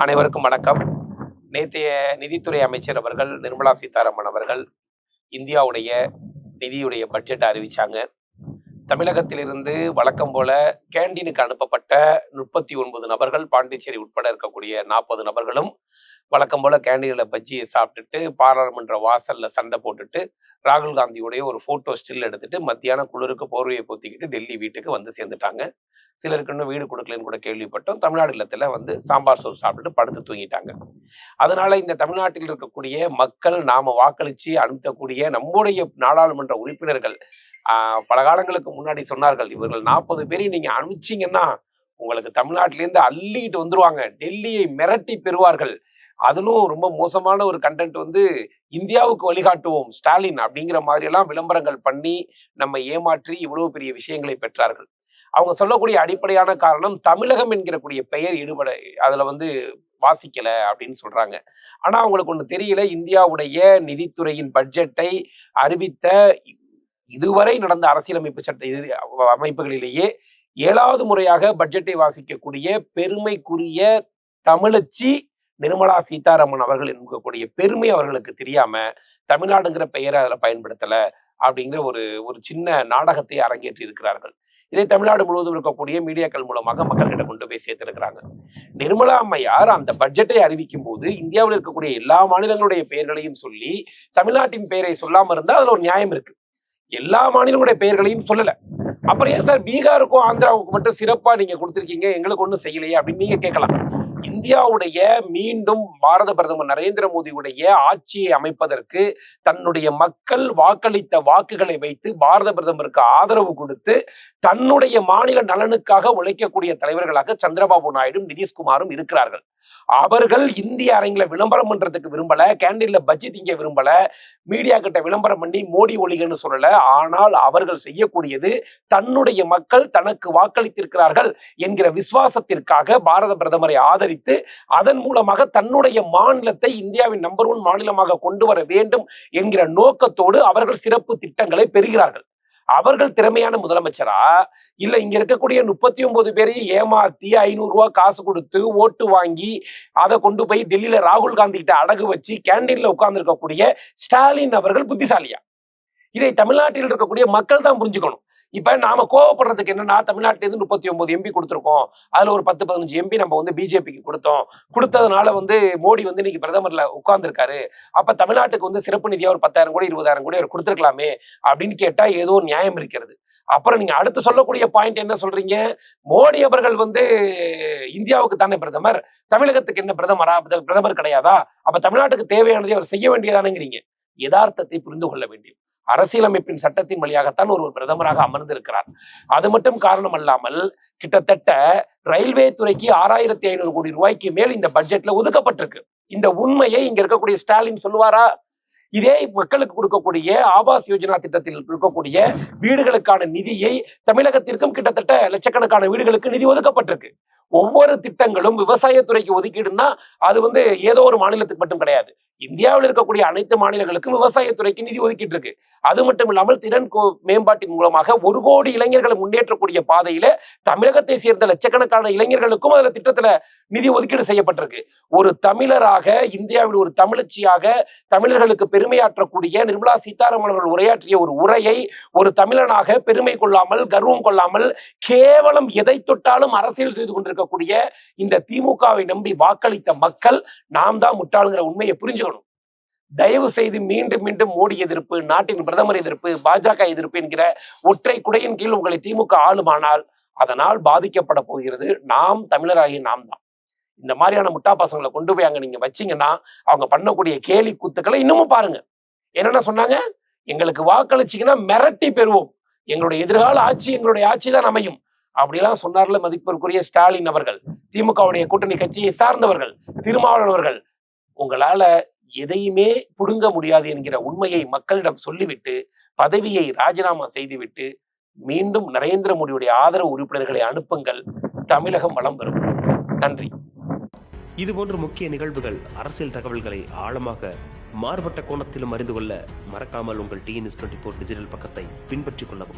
அனைவருக்கும் வணக்கம். நேற்றைய நிதித்துறை அமைச்சர் அவர்கள் நிர்மலா சீதாராமன் அவர்கள் இந்தியாவுடைய நிதியுடைய பட்ஜெட்டை அறிவித்தாங்க தமிழகத்திலிருந்து வழக்கம் போல கேண்டீனுக்கு அனுப்பப்பட்ட முப்பத்தி ஒன்பது நபர்கள் பாண்டிச்சேரி உட்பட இருக்கக்கூடிய நாற்பது நபர்களும் வழக்கம் போல கேண்டீனில் பஜ்ஜியை சாப்பிட்டுட்டு பாராளுமன்ற வாசலில் சண்டை போட்டுட்டு ராகுல் காந்தியுடைய ஒரு ஃபோட்டோ ஸ்டில் எடுத்துட்டு மத்தியான குளிருக்கு போர்வையை பொத்திக்கிட்டு டெல்லி வீட்டுக்கு வந்து சேர்ந்துட்டாங்க. சிலருக்கு இன்னும் வீடு கொடுக்கலன்னு கூட கேள்விப்பட்டோம். தமிழ்நாடு இல்லத்தில் வந்து சாம்பார் சோறு சாப்பிட்டுட்டு படுத்து தூங்கிட்டாங்க. அதனால இந்த தமிழ்நாட்டில் இருக்கக்கூடிய மக்கள் நாம் வாக்களித்து அனுப்பக்கூடிய நம்முடைய நாடாளுமன்ற உறுப்பினர்கள் பல காலங்களுக்கு முன்னாடி சொன்னார்கள் இவர்கள் நாற்பது பேரையும் நீங்கள் அனுப்பிச்சீங்கன்னா உங்களுக்கு தமிழ்நாட்டிலேருந்து அள்ளிக்கிட்டு வந்துருவாங்க. டெல்லியை மிரட்டி பெறுவார்கள். அதிலும் ரொம்ப மோசமான ஒரு கண்டென்ட் வந்து இந்தியாவுக்கு வழிகாட்டுவோம் ஸ்டாலின் அப்படிங்கிற மாதிரி எல்லாம் விளம்பரங்கள் பண்ணி நம்ம ஏமாற்றி இவ்வளவு பெரிய விஷயங்களை பெற்றார்கள். அவங்க சொல்லக்கூடிய அடிப்படையான காரணம் தமிழகம் என்கிற கூடிய பெயர் ஈடுபட அதில் வந்து வாசிக்கல அப்படின்னு சொல்றாங்க. ஆனா அவங்களுக்கு ஒன்று தெரியல இந்தியாவுடைய நிதித்துறையின் பட்ஜெட்டை அறிவித்த இதுவரை நடந்த அரசியலமைப்பு சட்ட இது அமைப்புகளிலேயே ஏழாவது முறையாக பட்ஜெட்டை வாசிக்கக்கூடிய பெருமைக்குரிய தமிழச்சி நிர்மலா சீதாராமன் அவர்கள் என்கக்கூடிய பெருமை அவர்களுக்கு தெரியாம தமிழ்நாடுங்கிற பெயரை அதில் பயன்படுத்தல அப்படிங்கிற ஒரு ஒரு சின்ன நாடகத்தை அரங்கேற்றி இருக்கிறார்கள். இதை தமிழ்நாடு முழுவதும் இருக்கக்கூடிய மீடியாக்கள் மூலமாக மக்கள்கிட்ட கொண்டு போய் சேர்த்திருக்கிறாங்க. நிர்மலா அம்மையார் அந்த பட்ஜெட்டை அறிவிக்கும் போது இந்தியாவில் இருக்கக்கூடிய எல்லா மாநிலங்களுடைய பெயர்களையும் சொல்லி தமிழ்நாட்டின் பெயரை சொல்லாம இருந்தா அதுல ஒரு நியாயம் இருக்கு. எல்லா மாநிலங்களுடைய பெயர்களையும் சொல்லல. அப்புறம் ஏன் சார் பீகாருக்கும் ஆந்திராவுக்கும் மட்டும் சிறப்பா நீங்க கொடுத்துருக்கீங்க? எங்களுக்கு ஒன்றும் செய்யலையே அப்படின்னு நீங்க கேட்கலாம். இந்தியாவுடைய மீண்டும் பாரத பிரதமர் நரேந்திர மோடியுடைய ஆட்சியை அமைப்பதற்கு தன்னுடைய மக்கள் வாக்களித்த வாக்குகளை வைத்து பாரத பிரதமருக்கு ஆதரவு கொடுத்து தன்னுடைய மாநில நலனுக்காக உழைக்கக்கூடிய தலைவர்களாக சந்திரபாபு நாயுடும் நிதிஷ்குமாரும் இருக்கிறார்கள். அவர்கள் இந்திய அரங்கில விளம்பரம் பண்றதுக்கு விரும்பல கேண்டீன்ல பஜ்ஜி திங்க விரும்பல மீடியா கிட்ட விளம்பரம் பண்ணி மோடி ஒளிகன்னு சொல்லல. ஆனால் அவர்கள் செய்யக்கூடியது தன்னுடைய மக்கள் தனக்கு வாக்களித்திருக்கிறார்கள் என்கிற விசுவாசத்திற்காக பாரத பிரதமரை ஆதரித்து அதன் மூலமாக தன்னுடைய மாநிலத்தை இந்தியாவின் நம்பர் ஒன் மாநிலமாக கொண்டு வர வேண்டும் என்கிற நோக்கத்தோடு அவர்கள் சிறப்பு திட்டங்களை பெறுகிறார்கள். அவர்கள் திறமையான முதலமைச்சரா? இல்ல இங்க இருக்கக்கூடிய முப்பத்தி ஒன்பது பேரையும் ஏமாத்தி ஐநூறு ரூபாய் காசு கொடுத்து ஓட்டு வாங்கி அதை கொண்டு போய் டெல்லியில ராகுல் காந்தி கிட்ட அடகு வச்சு கேண்டீன்ல உட்கார்ந்து இருக்கக்கூடிய ஸ்டாலின் அவர்கள் புத்திசாலியா? இதை தமிழ்நாட்டில் இருக்கக்கூடிய மக்கள் தான் புரிஞ்சுக்கணும். இப்ப நாம கோவப்படுறதுக்கு என்னன்னா தமிழ்நாட்டுல இருந்து முப்பத்தி ஒன்பது எம்பி கொடுத்துருக்கோம். அதுல ஒரு பத்து பதினஞ்சு எம்பி நம்ம வந்து பிஜேபிக்கு கொடுத்தோம். கொடுத்ததுனால வந்து மோடி வந்து இன்னைக்கு பிரதமர்ல உட்கார்ந்துருக்காரு. அப்ப தமிழ்நாட்டுக்கு வந்து சிறப்பு நிதியா ஒரு பத்தாயிரம் கோடி இருபதாயிரம் கோடி அவர் கொடுத்துருக்கலாமே அப்படின்னு கேட்டா ஏதோ ஒரு நியாயம் இருக்கிறது. அப்புறம் நீங்க அடுத்து சொல்லக்கூடிய பாயிண்ட் என்ன சொல்றீங்க? மோடி அவர்கள் வந்து இந்தியாவுக்கு தானே பிரதமர்? தமிழகத்துக்கு என்ன பிரதமரா? பிரதமர் கிடையாதா? அப்ப தமிழ்நாட்டுக்கு தேவையானதை அவர் செய்ய வேண்டியதானுங்கிறீங்க. யதார்த்தத்தை புரிந்து கொள்ள வேண்டும். அரசியலமைப்பின் சட்டத்தின் வழியாகத்தான் ஒருவர் பிரதமராக அமர்ந்திருக்கிறார். அது மட்டும் காரணம் அல்லாமல் கிட்டத்தட்ட ரயில்வே துறைக்கு ஆறாயிரத்தி ஐநூறு கோடி ரூபாய்க்கு மேல் இந்த பட்ஜெட்ல ஒதுக்கப்பட்டிருக்கு. இந்த உண்மையை இங்க இருக்கக்கூடிய ஸ்டாலின் சொல்லுவாரா? இதே மக்களுக்கு கொடுக்கக்கூடிய ஆபாஸ் யோஜனா திட்டத்தில் இருக்கக்கூடிய வீடுகளுக்கான நிதியை தமிழகத்திற்கும் கிட்டத்தட்ட லட்சக்கணக்கான வீடுகளுக்கு நிதி ஒதுக்கப்பட்டிருக்கு. ஒவ்வொரு திட்டங்களும் விவசாயத்துறைக்கு ஒதுக்கீடுன்னா அது வந்து ஏதோ ஒரு மாநிலத்துக்கு மட்டும் கிடையாது. இந்தியாவில் இருக்கக்கூடிய அனைத்து மாநிலங்களுக்கும் விவசாயத்துறைக்கு நிதி ஒதுக்கிட்டு இருக்கு. அது மட்டும் இல்லாமல் திறன் கோ- மேம்பாட்டின் மூலமாக ஒரு கோடி இளைஞர்களை முன்னேற்றக்கூடிய பாதையில தமிழகத்தை சேர்ந்த லட்சக்கணக்கான இளைஞர்களுக்கும் அதுல திட்டத்துல நிதி ஒதுக்கீடு செய்யப்பட்டிருக்கு. ஒரு தமிழராக இந்தியாவில் ஒரு தமிழச்சியாக தமிழர்களுக்கு பெருமையாற்றக்கூடிய நிர்மலா சீதாராமன் அவர்கள் உரையாற்றிய ஒரு உரையை ஒரு தமிழனாக பெருமை கொள்ளாமல் கர்வம் கொள்ளாமல் கேவலம் எதை தொட்டாலும் அரசியல் செய்து இருக்கக்கூடிய இந்த திமுகவை நம்பி வாக்களித்த மக்கள் நாம் தான் முட்டாளுங்கிற உண்மையை புரிஞ்சுக்கணும். தயவு செய்து மீண்டும் மீண்டும் மோடி எதிர்ப்பு நாட்டின் பிரதமர் எதிர்ப்பு பாஜக எதிர்ப்பு என்கிற ஒற்றை குடையின் கீழ் உங்களை திமுக ஆளுமானால் அதனால் பாதிக்கப்பட போகிறது. நாம் தமிழராகிய நாம் தான். இந்த மாதிரியான முட்டா பசங்களை கொண்டு போய் அங்க நீங்க வச்சீங்கன்னா அவங்க பண்ணக்கூடிய கேலி கூத்துக்களை இன்னமும் பாருங்க. என்னென்ன சொன்னாங்க? எங்களுக்கு வாக்களிச்சீங்கன்னா மிரட்டி பெறுவோம். எங்களுடைய எதிர்கால ஆட்சி எங்களுடைய ஆட்சி தான் அமையும். அப்படிலாம் சொன்னார்ல மதிப்பிற்குரிய ஸ்டாலின் அவர்கள். திமுகவுடைய கூட்டணி கட்சியை சார்ந்தவர்கள் திருமாவளவர்கள். உங்களால எதையுமே புடுங்க முடியாது என்கிற உண்மையை மக்களிடம் சொல்லிவிட்டு பதவியை ராஜினாமா செய்துவிட்டு மீண்டும் நரேந்திர மோடியுடைய ஆதரவு உறுப்பினர்களை அனுப்புங்கள். தமிழகம் வளம் பெறும். நன்றி. இதுபோன்ற முக்கிய நிகழ்வுகள் அரசியல் தகவல்களை ஆழமாக மாறுபட்ட கோணத்திலும் அறிந்து கொள்ள மறக்காமல் உங்கள் டிஎன்எஸ் டுவெண்ட்டி ஃபோர் டிஜிட்டல் பக்கத்தை பின்பற்றிக் கொள்ளவும்.